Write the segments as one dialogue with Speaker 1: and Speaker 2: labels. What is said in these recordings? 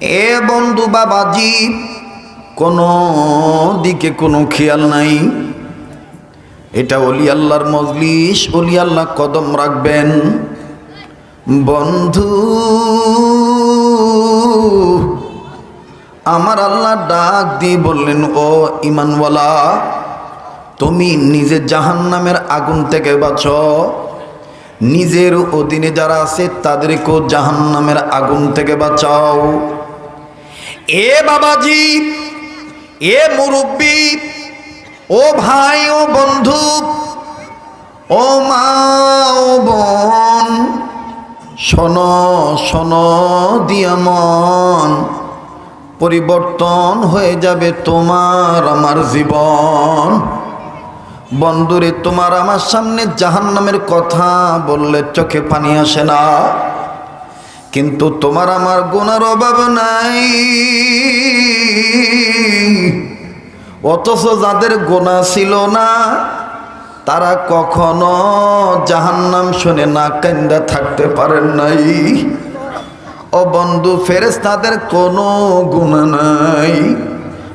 Speaker 1: এ বন্ধু বাবাজি, কোনো দিকে কোনো খেয়াল নাই। এটা অলি আল্লাহর মজলিস, অলি আল্লাহ কদম রাখবেন। বন্ধু, আমার আল্লাহ ডাক দিয়ে বললেন, ও ইমানওয়ালা তুমি নিজে জাহান নামের আগুন থেকে বাঁচো। নিজের অধীনে যারা আছে, তাদেরকেও জাহান নামের আগুন থেকে বাঁচাও। এ বাবাজি, এ মুরব্বী, ও ভাই, ও বন্ধু, ও মা, ও বোন, শোন শোন, দিয়া মন, পরিবর্তন হয়ে যাবে তোমার আমার জীবন। বন্ধুরে, তোমার আমার সামনে জাহান নামের কথা বললে চোখে পানি আসে না। কিন্তু তোমার আমার গুণার অভাব নাই। অথচ যাদের গোনা ছিল না, তারা কখনো জাহান্নাম শুনে না কান্দা থাকতে পারেন নাই। ও বন্ধু ফেরেস্তাদের কোনো গুণা নাই।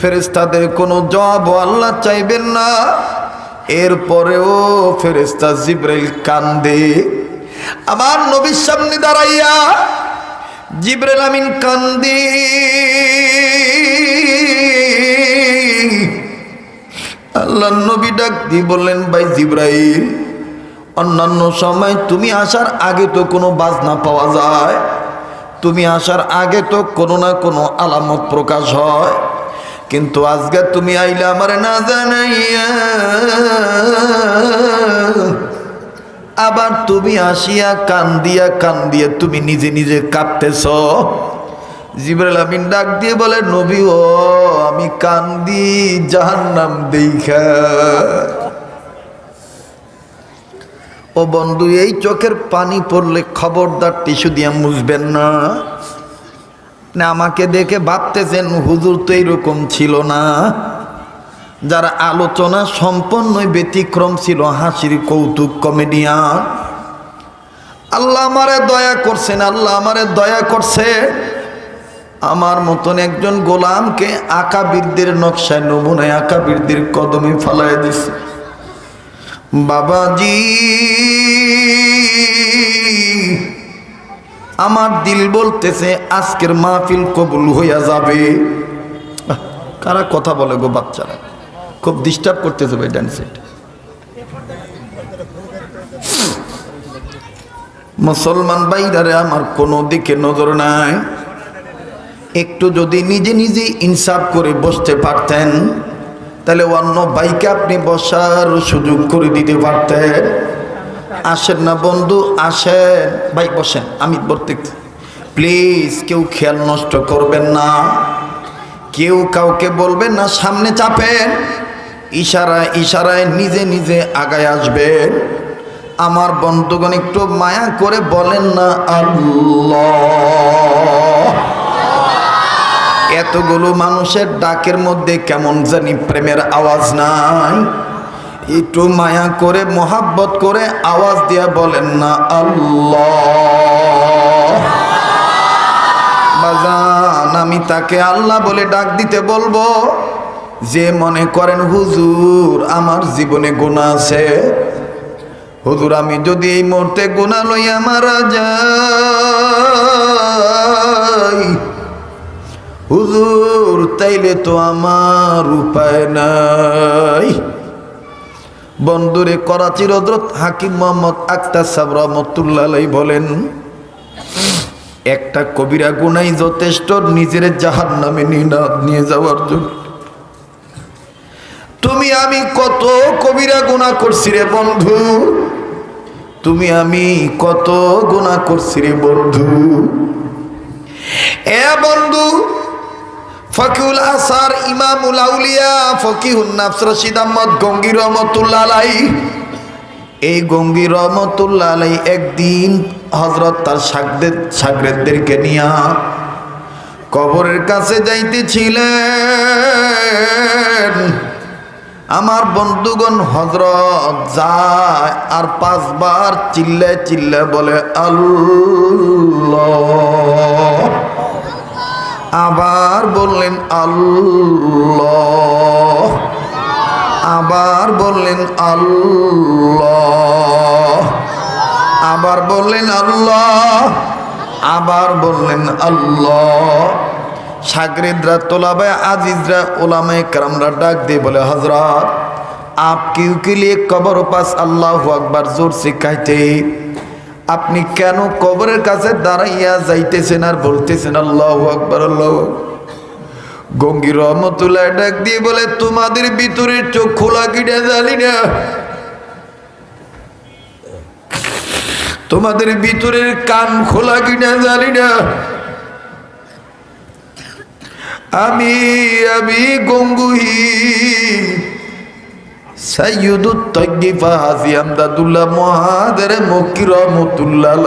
Speaker 1: ফেরেস্তাদের কোনো জব আল্লাহ চাইবেন না। এরপরেও ফেরেস্তা জিব্রাইল কান্দে। আমার নবীর সামনে দাঁড়াইয়া জিব্রাইল আমিন কান্দি। আল্লাহ নবী ডাক দিয়ে বললেন, ভাই জিব্রাইল, অন্যান্য সময় তুমি আসার আগে তো কোনো বাজনা পাওয়া যায়। তুমি আসার আগে তো কোনো না কোনো আলামত প্রকাশ হয়। কিন্তু আজকে তুমি আইলে আমারে না জানাইয়া আবার তুমি আসিয়া কান দিয়া কান দিয়া তুমি নিজে নিজে কাঁপতেছ জিবরাল আমিন ডাক দিয়ে বলে, নবী ও, আমি কান্দি জাহান্নাম দেখা ও বন্ধু, এই চোখের পানি পড়লে খবরদার টিস্যু দিয়ে মুছবেন না। আমাকে দেখে ভাবতেছেন, হুজুর তো এইরকম ছিল না। যারা আলোচনা সম্পন্ন ব্যতিক্রম ছিল হাসির কৌতুক কমেডিয়ান। আল্লাহ আমারে দয়া করছেন, আল্লাহ আমারে দয়া করছে। আমার মতন একজন গোলামকে আকাবিরদের নকশায় নমুনায় আকাবিরদের কদমে ফালাই দিছে। বাবাজি, আমার দিল বলতেছে, আজকের মাহফিল কবুল হইয়া যাবে। কারা কথা বলে গো বাচ্চারা? খুব ডিস্টার্ব করতেছে ভাই ডান সেট মুসলমান বাইরারে আমার কোনো দিকে নজর নাই। একটু যদি নিজে নিজে ইনসাফ করে বসতে পারতেন, তাহলে অন্য বাইকে আপনি বসার সুযোগ করে দিতে পারতেন। আসেন না বন্ধু, আসেন। ভাই, বসেন, আমি বলতে প্লিজ, কেউ খেয়াল নষ্ট করবেন না। কেউ কাউকে বলবেন না, সামনে চাপেন। ইশারায় ইশারায় নিজে নিজে আগায় আসবেন আমার বন্ধুগণ একটু মায়া করে বলেন না, আল্লাহ। এতগুলো মানুষের ডাকের মধ্যে কেমন জানি প্রেমের আওয়াজ নাই। একটু মায়া করে, মোহাব্বত করে আওয়াজ দিয়া বলেন না, আল্লাহ। বাজান, আমি তাকে আল্লাহ বলে ডাক দিতে বলব। যে মনে করেন, হুজুর, আমার জীবনে গুণা আছে। হুজুর, আমি যদি এই মুহূর্তে গুণা লইয়া মারা যাই, হুজুর, তাইলে তো আমার উপায় নাই। বন্ধুরে করাচির হজরত হাকিম মোহাম্মদ আক্তার সাহ রহমতুল্লাহ বলেন, একটা কবিরা গুনাই যথেষ্ট, নিজের জাহার নামে নিয়ে যাওয়ার জন্য। তুমি আমি কত কবিরা গুণা করছি রে বন্ধু? তুমি আমি কত গুণা করছি রে বন্ধু? এ বন্ধু ফকিউল আসার ইমামুল আউলিয়া, ফকিহুন নাফস রশিদ আহমদ, গঙ্গি রহমতুল্লাহ আলাই এই গঙ্গি রহমতুল্লাহ আলাই একদিন হজরত তার সাগদের সাগরেদদেরকে নিয়া কবরের কাছে যাইতেছিলেন। আমার বন্ধুগণ হজরত যায় আর পাঁচবার চিল্লে চিল্লে বলে, আল্লাহ। আবার বললেন, আল্লাহ। আবার বললেন, আল্লাহ। আবার বললেন, আল্লাহ। আবার বললেন, আল্লাহ। সাগরেদরা তোলাবায় আজিজরা, ওলামায় কারামরা ডাক দিয়ে বলে হজরত আপ উকিলিয়ে কবর পাস আল্লাহ আকবর জোর শিখাইতে আপনি কেন কবরের কাছে দাঁড়াইয়া যাইতেছেন আর বলতেছেন আল্লাহ আকবর আল্লাহ? গঙ্গি রহমতুল্লাহ ডাক দিয়ে বলে, তোমাদের ভিতরে চোখ খোলা কিনে জানি না? তোমাদের ভিতরের কান খোলা কিনা জানি না? আমি আমি গঙ্গুহি। সাইয়দুত তগ্গিফা হাজি আমদাদুল্লাহ মহাদের মক্কি রহমতুল্লাহ।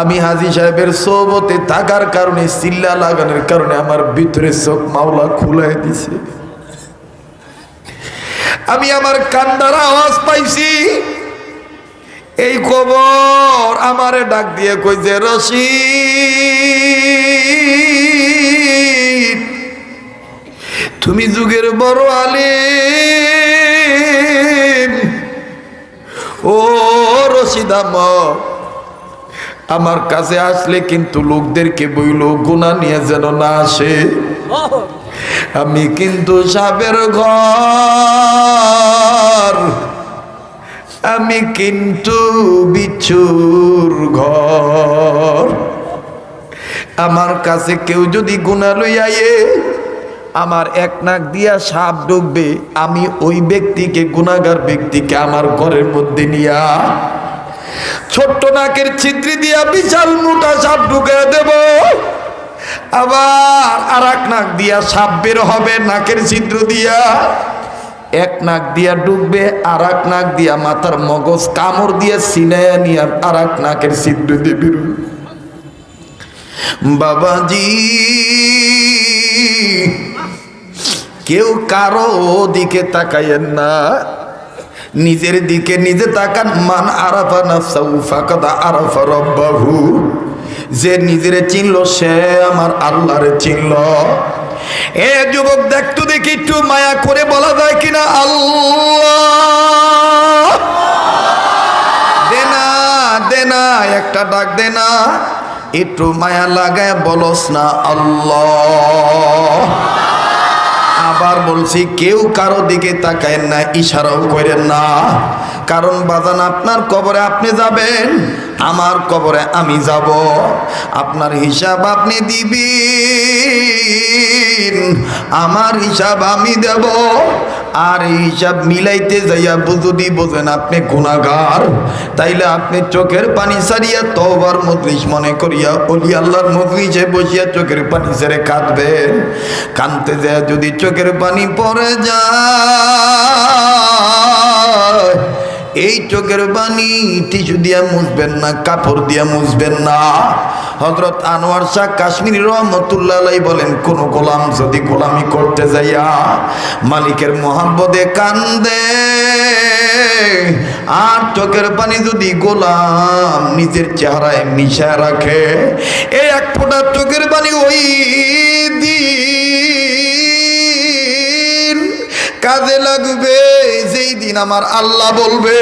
Speaker 1: আমি হাজি সাহেবের সোবতে থাকার কারণে চিল্লা লাগানোর কারণে আমার ভিতরে চোখ মাওলা খুলাই দিছে। আমি আমার কান্দার আওয়াজ পাইছি। এই খবর আমারে ডাক দিয়ে কইছে রশিদ তুমি যুগের বড় আলিম। ও রশিদাম আমার কাছে আসলে কিন্তু লোকদেরকে বইল গুণা নিয়ে যেন না আসে। আমি কিন্তু সাপের ঘর। আমি কিন্তু বিচ্ছুর ঘর। আমার কাছে কেউ যদি গুণা লইয়ায়ে আমার এক নাক দিয়া সাপ ঢুকবে আমি ওই ব্যক্তিকে গুণাগার ব্যক্তিকে আমার ঘরের মধ্যে নিয়া ছোট্ট নাকের ছিদ্রি দিয়া বিশাল মোটা সাপ ঢুকে দেব। আবার আর এক নাক দিয়া সাপ বের হবে, নাকের ছিদ্র দিয়া এক নাক দিয়া ডুববে আর এক নাক দিয়া মাথার মগজ কামড় দিয়ে সিনায়া নিয়ে আর এক নাকের ছিদ্র দিয়ে বেরোবে বাবাজি, কেউ কারও দিকে তাকাইয়েন না। নিজের দিকে নিজে তাকান, মান আরাফা নাফসাহু ফাকাদ আরাফা রব্বাহু। যে নিজের চিনল, সে আমার আল্লাহরে চিনল। এ যুবক দেখতো দেখি একটু মায়া করে বলা যায় কিনা? আল্লাহ! দেনা দেনা একটা ডাক দেনা একটু মায়া লাগায় বলস না, আল্লাহ! আবার বলছি, কেউ কারও দিকে তাকায় না, ইশারাও করেন না। কারণ বাজান, আপনার কবরে আপনি যাবেন। আমার কবরে আমি যাব। আপনার হিসাব আপনি দিবেন। আমার হিসাব আমি দেব। আর এই হিসাব মিলাইতে যাইয়া যদি বোঝেন আপনি গুণাগার তাইলে আপনি চোখের পানি সারিয়া তবার মজলিস মনে করিয়া অলি আল্লাহর মজলিসে বসিয়া চোখের পানি সেরে কাঁদবেন। কাঁদতে যায় যদি চোখের পানি পড়ে যায় এই চোখের পানি টিস্যু দিয়া মুছবেন না, কাপড় দিয়া মুছবেন না। হজরত আনোয়ার শাহ কাশ্মীর রহমতুল্লাহ বলেন, কোন গোলাম যদি গোলামি করতে যাইয়া মালিকের মোহাম্মদে কান্দে, আর চোখের পানি যদি গোলাম নিজের চেহারায় মিশা রাখে এই এক ফোঁটা চোখের পানি ওই দিন কাজে লাগবে, যেই দিন আমার আল্লাহ বলবে,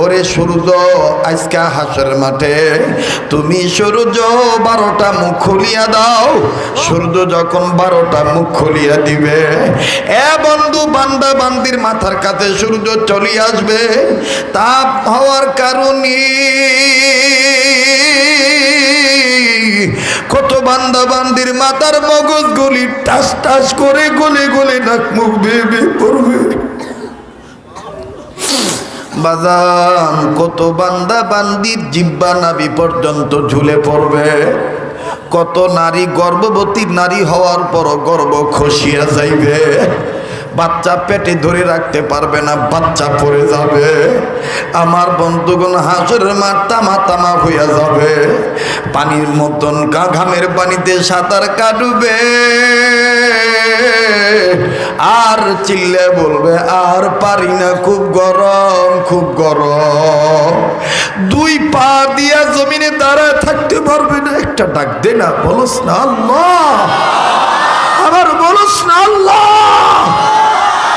Speaker 1: ওরে সূর্য, আজকা হাসের মাঠে তুমি সূর্য, বারোটা মুখ খুলিয়া দাও। সূর্য যখন বারোটা মুখ খুলিয়া দিবে, এ বন্ধু, বান্দা, বান্দির মাথার কাছে সূর্য চলে আসবে। তাপ হওয়ার কারণে কত বান্দা বান্দির মাথার মগজ গুলি টাস টাস করে গলে গলে নাক মুখ বেবে পড়বে। বাজান, কত বান্দা বান্দির জিব্বা নাবি পর্যন্ত ঝুলে পড়বে। কত নারী গর্ভবতী নারী হওয়ার পর গর্ব খসিয়া যাইবে। বাচ্চা পেটে ধরে রাখতে পারবে না, বাচ্চা পড়ে যাবে। আমার বন্ধুগণ হাঁসের মা তামা তামা হইয়া যাবে। পানির মতন ঘামের পানিতে সাঁতার কাটবে। আর চিল্লে বলবে, আর পারি না, খুব গরম খুব গরম। দুই পা দিয়া জমিনে দাঁড়ায় থাকতে পারবে না, একটা ডাক দে না, বলস না আল্লাহ। আবার বলস না আল্লাহ।